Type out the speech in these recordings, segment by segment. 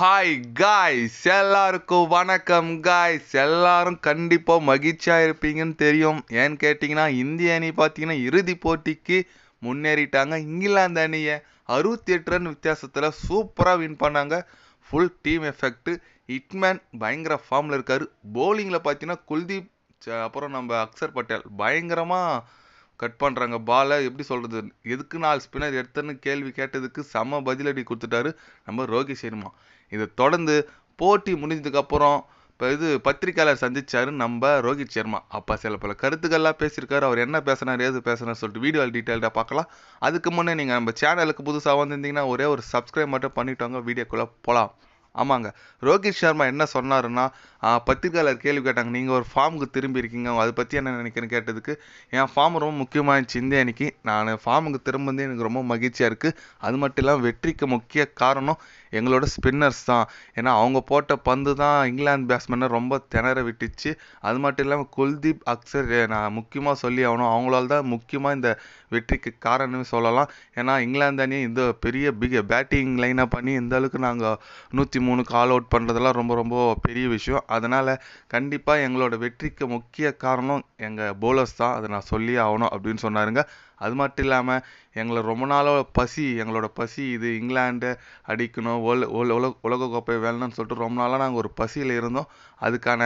Hi guys எல்லாருக்கும் வணக்கம் guys எல்லாரும் கண்டிப்பாக மகிழ்ச்சியாக இருப்பீங்கன்னு தெரியும். ஏன்னு கேட்டிங்கன்னா இந்திய அணி பார்த்தீங்கன்னா இறுதி போட்டிக்கு முன்னேறிட்டாங்க. இங்கிலாந்து அணியை அறுபத்தி எட்டு ரன் வித்தியாசத்தில் சூப்பராக வின் பண்ணாங்க. ஃபுல் டீம் எஃபெக்ட்டு ஹிட்மேன் பயங்கர ஃபார்மில் இருக்கார். போலிங்கில் பார்த்தீங்கன்னா குல்தீப் அப்புறம் நம்ம அக்சர் பட்டேல் பயங்கரமாக கட் பண்ணுறாங்க பாலை எப்படி சொல்கிறது எதுக்கு நாலு ஸ்பின்னர் எடுத்தேன்னு கேள்வி கேட்டதுக்கு செம பதிலடி கொடுத்துட்டாரு நம்ம ரோஹித் சர்மா. இதை தொடர்ந்து போட்டி முடிஞ்சதுக்கப்புறம் இப்போ இது பத்திரிக்கையாளர் சந்திச்சாரு நம்ம ரோஹித் சர்மா. அப்போ சில பல கருத்துக்கள்லாம் பேசியிருக்காரு. அவர் என்ன பேசினார் ஏது பேசினார் சொல்லிட்டு வீடியோ டீட்டெயில்டாக பார்க்கலாம். அதுக்கு முன்னே நீங்கள் நம்ம சேனலுக்கு புதுசாக வந்திருந்தீங்கன்னா ஒரே ஒரு சப்ஸ்கிரைப் மட்டும் பண்ணிட்டோங்க. வீடியோக்குள்ளே போகலாம் ஆமாங்க. ரோஹித் சர்மா என்ன சொன்னாருன்னா பத்திரிகையாளர் கேள்வி கேட்டாங்க. நீங்கள் ஒரு ஃபார்முக்கு திரும்பி இருக்கீங்க அதை பற்றி என்ன நினைக்கிறேன்னு கேட்டதுக்கு என் ஃபார்ம் ரொம்ப முக்கியமாகிடுச்சு இந்திய அன்னைக்கு. நான் ஃபார்முக்கு திரும்பந்தே எனக்கு ரொம்ப மகிழ்ச்சியாக இருக்குது அது மட்டும் இல்லாமல் வெற்றிக்கு முக்கிய காரணம் எங்களோட ஸ்பின்னர்ஸ் தான். ஏன்னா அவங்க போட்ட பந்து தான் இங்கிலாந்து பேட்ஸ்மேனை ரொம்ப திணற விட்டுச்சு. அது மட்டும் இல்லாமல் குல்தீப் அக்சர் நான் முக்கியமாக சொல்லி ஆகணும். அவங்களால தான் முக்கியமாக இந்த வெற்றிக்கு காரணமே சொல்லலாம். ஏன்னா இங்கிலாந்து அணி இந்த பெரிய பிக பேட்டிங் லைனாக பண்ணி இந்த அளவுக்கு நாங்கள் நூற்றி மூணுக்கு ஆல் அவுட் பண்ணுறதெல்லாம் ரொம்ப ரொம்ப பெரிய விஷயம். அதனால் கண்டிப்பாக எங்களோட வெற்றிக்கு முக்கிய காரணம் எங்கள் போலர்ஸ் தான். அதை நான் சொல்லி ஆகணும் அப்படின்னு சொன்னாருங்க. அது மட்டும் இல்லாமல் எங்களை ரொம்ப நாளாக பசி எங்களோட பசி இது இங்கிலாண்டு அடிக்கணும் உல ஓல் உலக உலகக்கோப்பை வேணும்னு சொல்லிட்டு ரொம்ப நாளாக நாங்கள் ஒரு பசியில் இருந்தோம். அதுக்கான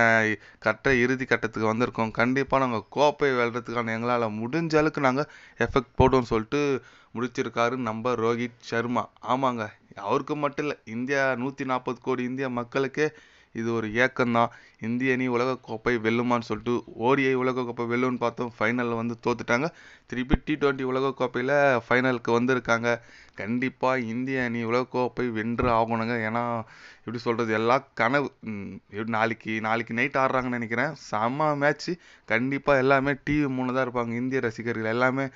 கட்ட இறுதி கட்டத்துக்கு வந்திருக்கோம். கண்டிப்பாக நாங்கள் கோப்பை வெல்றதுக்கான எங்களால் முடிஞ்ச அளவுக்கு நாங்கள் எஃபெக்ட் போடுவோம்னு சொல்லிட்டு முடிச்சிருக்காரு நம்ம ரோஹித் சர்மா. ஆமாங்க. அவருக்கு மட்டும் இல்லை இந்தியா நூற்றி நாற்பது கோடி இந்திய மக்களுக்கே இது ஒரு ஏக்கம்தான் இந்திய அணி உலகக்கோப்பை வெல்லுமான்னு சொல்லிட்டு ஓடிஐ உலகக்கோப்பை வெல்லும்னு பார்த்தோம் ஃபைனலில் வந்து தோத்துட்டாங்க. திருப்பி டி டுவெண்ட்டி உலகக்கோப்பையில் ஃபைனலுக்கு வந்திருக்காங்க. கண்டிப்பாக இந்திய அணி உலகக்கோப்பை வென்று ஆகணுங்க. ஏன்னா எப்படி சொல்கிறது எல்லா கனவு எப்படி நாளைக்கு நாளைக்கு நைட் ஆடுறாங்கன்னு நினைக்கிறேன். செம்ம மேட்ச்சு கண்டிப்பாக எல்லாமே டிவி மூணு தான் இருப்பாங்க இந்திய ரசிகர்கள் எல்லாமே.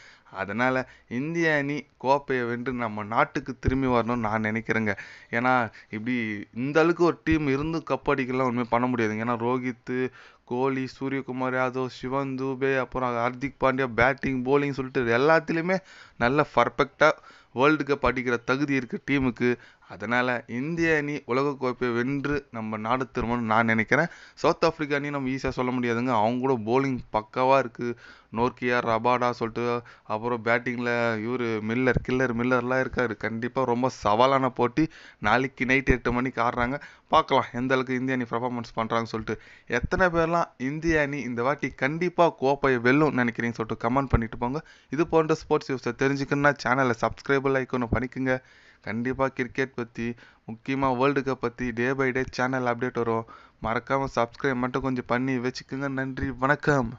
அதனால் இந்திய அணி கோப்பையை வென்று நம்ம நாட்டுக்கு திரும்பி வரணும்னு நான் நினைக்கிறேங்க. ஏன்னா இப்படி இந்த அளவுக்கு ஒரு டீம் இருந்து கப் அடிக்கலாம் ஒன்றுமே பண்ண முடியாதுங்க. ஏன்னா ரோஹித்து கோலி சூரியகுமார் யாதவ் சிவன் தூபே அப்புறம் ஹர்திக் பாண்டியா பேட்டிங் போலிங் சொல்லிட்டு எல்லாத்துலேயுமே நல்ல பர்ஃபெக்டாக வேர்ல்டு கப் அடிக்கிற தகுதி இருக்குது டீமுக்கு அதனால் இந்திய அணி உலகக்கோப்பையை வென்று நம்ம நாடு திரும்பணும்னு நான் நினைக்கிறேன். சவுத் ஆஃப்ரிக்கா அணி நம்ம ஈஸியாக சொல்ல முடியாதுங்க. அவங்க கூட போலிங் பக்காவாக இருக்குது நோர்க்கியா ரபாடா சொல்லிட்டு அப்புறம் பேட்டிங்கில் இவர் மில்லர் கில்லர் மில்லர்லாம் இருக்கார். கண்டிப்பாக ரொம்ப சவாலான போட்டி. நாளைக்கு நைட் எட்டு மணிக்கு ஆடுறாங்க. பார்க்கலாம் எந்த அளவுக்கு இந்திய அணி பர்ஃபார்மன்ஸ் பண்ணுறாங்கன்னு சொல்லிட்டு. எத்தனை பேர்லாம் இந்திய அணி இந்த வாட்டி கண்டிப்பாக கோப்பையை வெல்லும் நினைக்கிறீங்கன்னு சொல்லிட்டு கமெண்ட் பண்ணிட்டு போங்க. இது போன்ற ஸ்போர்ட்ஸ் நியூஸை தெரிஞ்சுக்கணுன்னா சேனலை சப்ஸ்கிரைபிள் ஐக்கனை பண்ணிக்கோங்க கண்டிப்பாக கிரிக்கெட் பற்றி முக்கியமாக வேர்ல்டு கப் பற்றி day by day channel update வரும். மறக்காமல் சப்ஸ்கிரைப் மட்டும் கொஞ்சம் பண்ணி வச்சுக்கோங்க. நன்றி வணக்கம்.